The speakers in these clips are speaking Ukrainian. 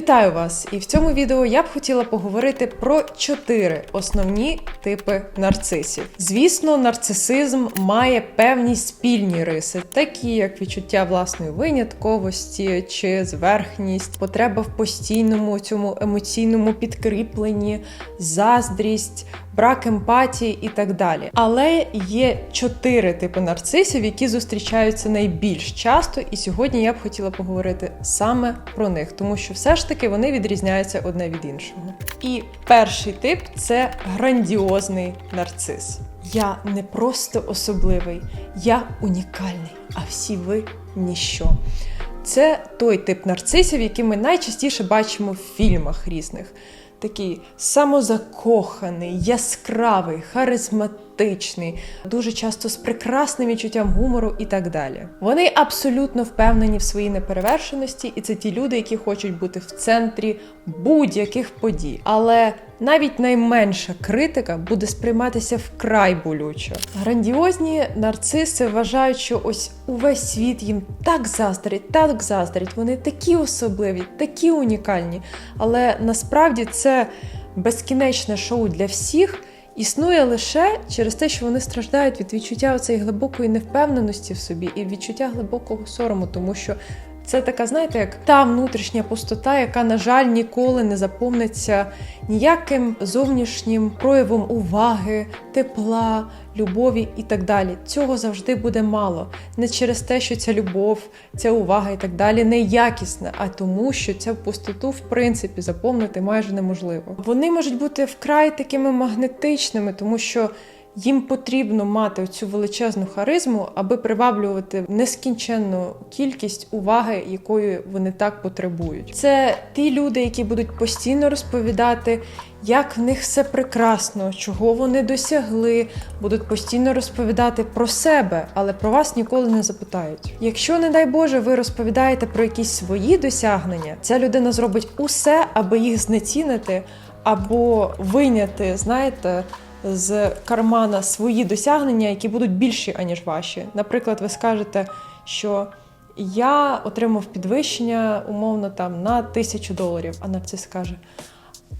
Вітаю вас! І в цьому відео я б хотіла поговорити про чотири основні типи нарцисів. Звісно, нарцисизм має певні спільні риси, такі як відчуття власної винятковості чи зверхність, потреба в постійному цьому емоційному підкріпленні, заздрість. Брак емпатії і так далі. Але є чотири типи нарцисів, які зустрічаються найбільш часто, і сьогодні я б хотіла поговорити саме про них, тому що все ж таки вони відрізняються одне від іншого. І перший тип це грандіозний нарцис. Я не просто особливий, я унікальний, а всі ви ніщо. Це той тип нарцисів, який ми найчастіше бачимо в фільмах різних. Такий самозакоханий, яскравий, харизматичний, дуже часто з прекрасним відчуттям гумору і так далі. Вони абсолютно впевнені в своїй неперевершеності, і це ті люди, які хочуть бути в центрі будь-яких подій. Але навіть найменша критика буде сприйматися вкрай болючо. Грандіозні нарциси вважають, що ось увесь світ їм так заздрить, так заздрить. Вони такі особливі, такі унікальні. Але насправді це безкінечне шоу для всіх. Існує лише через те, що вони страждають від відчуття цієї глибокої невпевненості в собі і відчуття глибокого сорому, тому що це така, знаєте, як та внутрішня пустота, яка, на жаль, ніколи не заповниться ніяким зовнішнім проявом уваги, тепла, любові і так далі. Цього завжди буде мало. Не через те, що ця любов, ця увага і так далі неякісна, а тому, що цю пустоту, в принципі, заповнити майже неможливо. Вони можуть бути вкрай такими магнетичними, тому що. Їм потрібно мати цю величезну харизму, аби приваблювати нескінченну кількість уваги, якої вони так потребують. Це ті люди, які будуть постійно розповідати, як в них все прекрасно, чого вони досягли, будуть постійно розповідати про себе, але про вас ніколи не запитають. Якщо, не дай Боже, ви розповідаєте про якісь свої досягнення, ця людина зробить усе, аби їх знецінити або вийняти, знаєте з кармана свої досягнення, які будуть більші, аніж ваші. Наприклад, ви скажете, що я отримав підвищення умовно там на тисячу доларів, а нарцис скаже.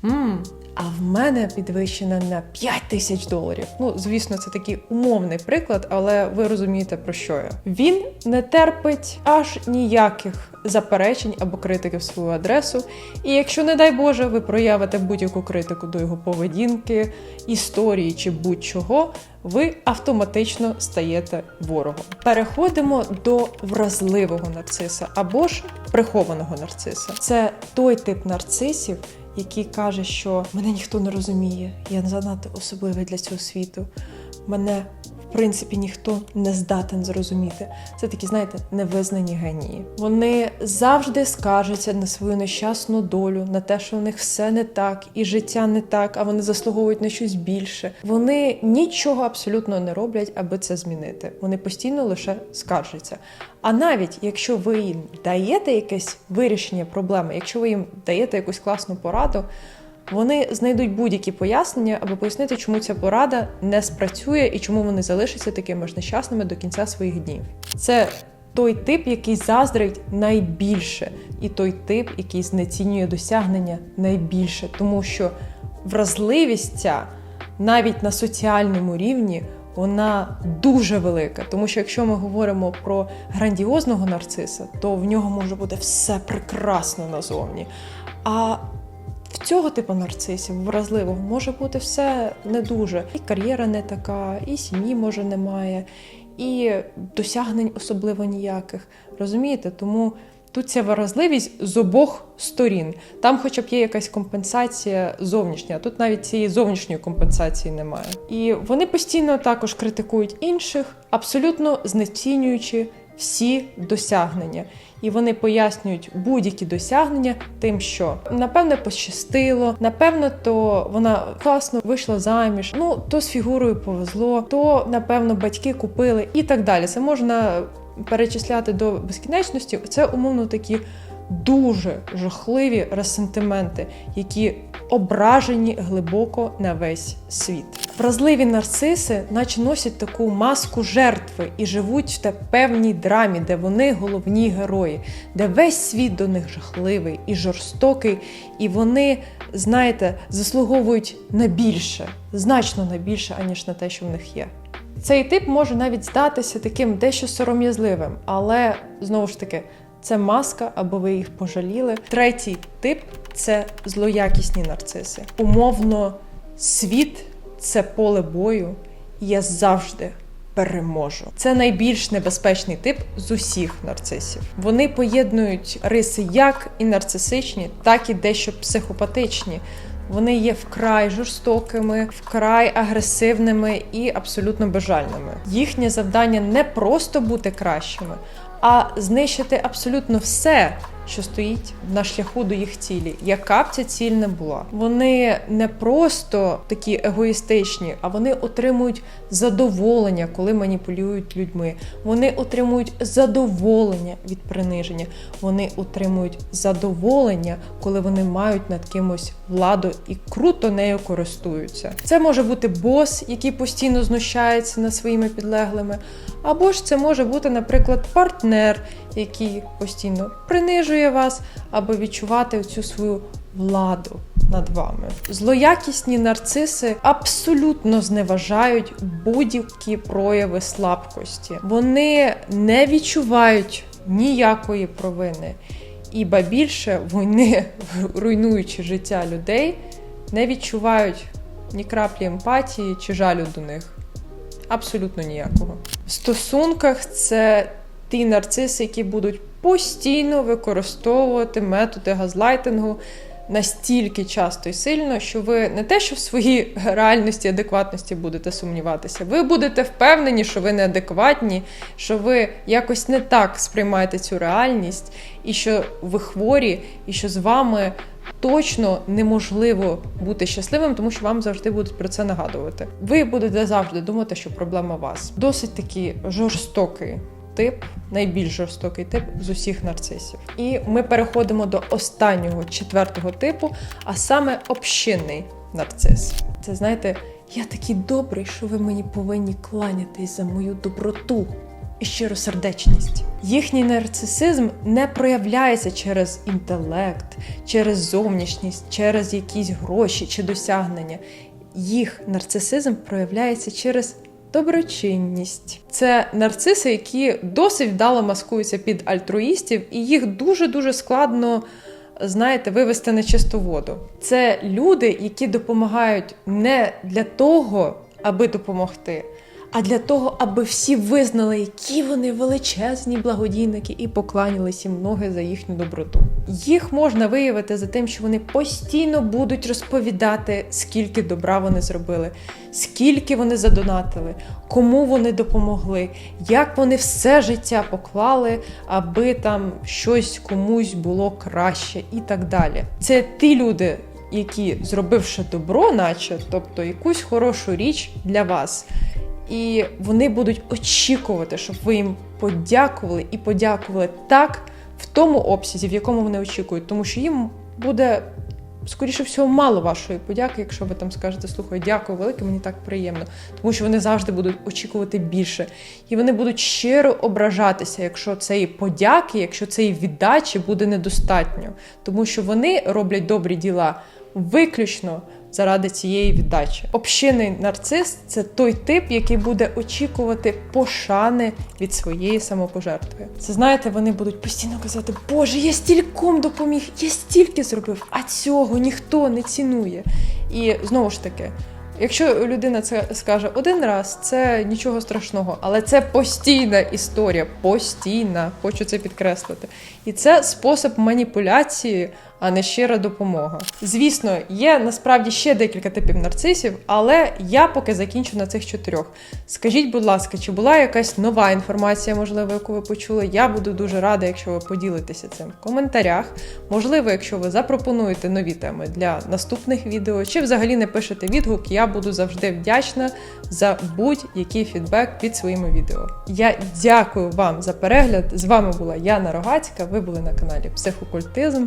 Мм, а в мене підвищена на 5 тисяч доларів. Ну, звісно, це такий умовний приклад, але ви розумієте, про що я. Він не терпить аж ніяких заперечень або критики в свою адресу. І якщо, не дай Боже, ви проявите будь-яку критику до його поведінки, історії чи будь-чого, ви автоматично стаєте ворогом. Переходимо до вразливого нарциса або ж прихованого нарциса. Це той тип нарцисів який каже, що мене ніхто не розуміє, я не занадто особливий для цього світу. Мене в принципі ніхто не здатен зрозуміти. Це такі, знаєте, невизнані генії. Вони завжди скаржаться на свою нещасну долю, на те, що у них все не так, і життя не так, а вони заслуговують на щось більше. Вони нічого абсолютно не роблять, аби це змінити. Вони постійно лише скаржаться. А навіть якщо ви їм даєте якесь вирішення проблеми, якщо ви їм даєте якусь класну пораду. Вони знайдуть будь-які пояснення, аби пояснити, чому ця порада не спрацює і чому вони залишаться такими ж нещасними до кінця своїх днів. Це той тип, який заздрить найбільше, і той тип, який знецінює досягнення найбільше, тому що вразливість ця навіть на соціальному рівні. Вона дуже велика, тому що якщо ми говоримо про грандіозного нарциса, то в нього може бути все прекрасно назовні. А в цього типу нарцисів, вразливого, може бути все не дуже. І кар'єра не така, і сім'ї може немає, і досягнень особливо ніяких. Розумієте? Тому тут ця вразливість з обох сторін. Там, хоча б є якась компенсація зовнішня, тут навіть цієї зовнішньої компенсації немає. І вони постійно також критикують інших, абсолютно знецінюючи всі досягнення. І вони пояснюють будь-які досягнення тим, що напевне пощастило, напевно, то вона класно вийшла заміж. Ну то з фігурою повезло, то напевно батьки купили і так далі. Це можна перечисляти до безкінечності. Це умовно такі. Дуже жахливі ресентименти, які ображені глибоко на весь світ. Вразливі нарциси, наче носять таку маску жертви і живуть в те певній драмі, де вони головні герої, де весь світ до них жахливий і жорстокий, і вони, знаєте, заслуговують на більше, значно на більше, аніж на те, що в них є. Цей тип може навіть здатися таким дещо сором'язливим, але знову ж таки, це маска, або ви їх пожаліли. Третій тип це злоякісні нарциси. Умовно, світ це поле бою, я завжди переможу. Це найбільш небезпечний тип з усіх нарцисів. Вони поєднують риси як і нарцисичні, так і дещо психопатичні. Вони є вкрай жорстокими, вкрай агресивними і абсолютно безжальними. Їхнє завдання не просто бути кращими, а знищити абсолютно все, що стоїть на шляху до їх цілі, яка б ця ціль не була. Вони не просто такі егоїстичні, а вони отримують задоволення, коли маніпулюють людьми. Вони отримують задоволення від приниження. Вони отримують задоволення, коли вони мають над кимось владу і круто нею користуються. Це може бути бос, який постійно знущається над своїми підлеглими, або ж це може бути, наприклад, партнер, який постійно принижує вас, аби відчувати цю свою владу над вами. Злоякісні нарциси абсолютно зневажають будь-які прояви слабкості. Вони не відчувають ніякої провини. І ба більше вони, руйнуючи життя людей, не відчувають ні краплі емпатії чи жалю до них. Абсолютно ніякого. В стосунках це ті нарциси, які будуть постійно використовувати методи газлайтингу настільки часто і сильно, що ви не те, що в своїй реальності, адекватності будете сумніватися, ви будете впевнені, що ви неадекватні, що ви якось не так сприймаєте цю реальність, і що ви хворі, і що з вами. Точно неможливо бути щасливим, тому що вам завжди будуть про це нагадувати. Ви будете завжди думати, що проблема вас. Досить таки жорстокий тип, найбільш жорстокий тип з усіх нарцисів. І ми переходимо до останнього четвертого типу, а саме общинний нарцис. Це знаєте, я такий добрий, що ви мені повинні кланятись за мою доброту. І щиросердечність. Їхній нарцисизм не проявляється через інтелект, через зовнішність, через якісь гроші чи досягнення. Їх нарцисизм проявляється через доброчинність. Це нарциси, які досить вдало маскуються під альтруїстів, і їх дуже-дуже складно. Знаєте, вивести на чисту воду. Це люди, які допомагають не для того, аби допомогти, а для того, аби всі визнали, які вони величезні благодійники, і покланялись їм ноги за їхню доброту. Їх можна виявити за тим, що вони постійно будуть розповідати, скільки добра вони зробили, скільки вони задонатили, кому вони допомогли, як вони все життя поклали, аби там щось комусь було краще, і так далі. Це ті люди. Які зробивши добро, наче, тобто якусь хорошу річ для вас, і вони будуть очікувати, щоб ви їм подякували і подякували так в тому обсязі, в якому вони очікують, тому що їм буде. Скоріше всього, мало вашої подяки, якщо ви там скажете, слухай, дякую велике, мені так приємно. Тому що вони завжди будуть очікувати більше. І вони будуть щиро ображатися, якщо цієї подяки, якщо цієї віддачі буде недостатньо. Тому що вони роблять добрі діла виключно заради цієї віддачі. Общинний нарцис це той тип, який буде очікувати пошани від своєї самопожертви. Це знаєте, вони будуть постійно казати, Боже, я стільком допоміг, я стільки зробив, а цього ніхто не цінує. І знову ж таки. Якщо людина це скаже один раз, це нічого страшного, але це постійна історія, постійна, хочу це підкреслити. І це спосіб маніпуляції, а не щира допомога. Звісно, є насправді ще декілька типів нарцисів, але я поки закінчу на цих чотирьох. Скажіть, будь ласка, чи була якась нова інформація, можливо, яку ви почули? Я буду дуже рада, якщо ви поділитеся цим в коментарях. Можливо, якщо ви запропонуєте нові теми для наступних відео, чи взагалі не пишете відгук, я буду завжди вдячна за будь-який фідбек під своїми відео. Я дякую вам за перегляд. З вами була Яна Рогацька. Ви були на каналі Психокультизм.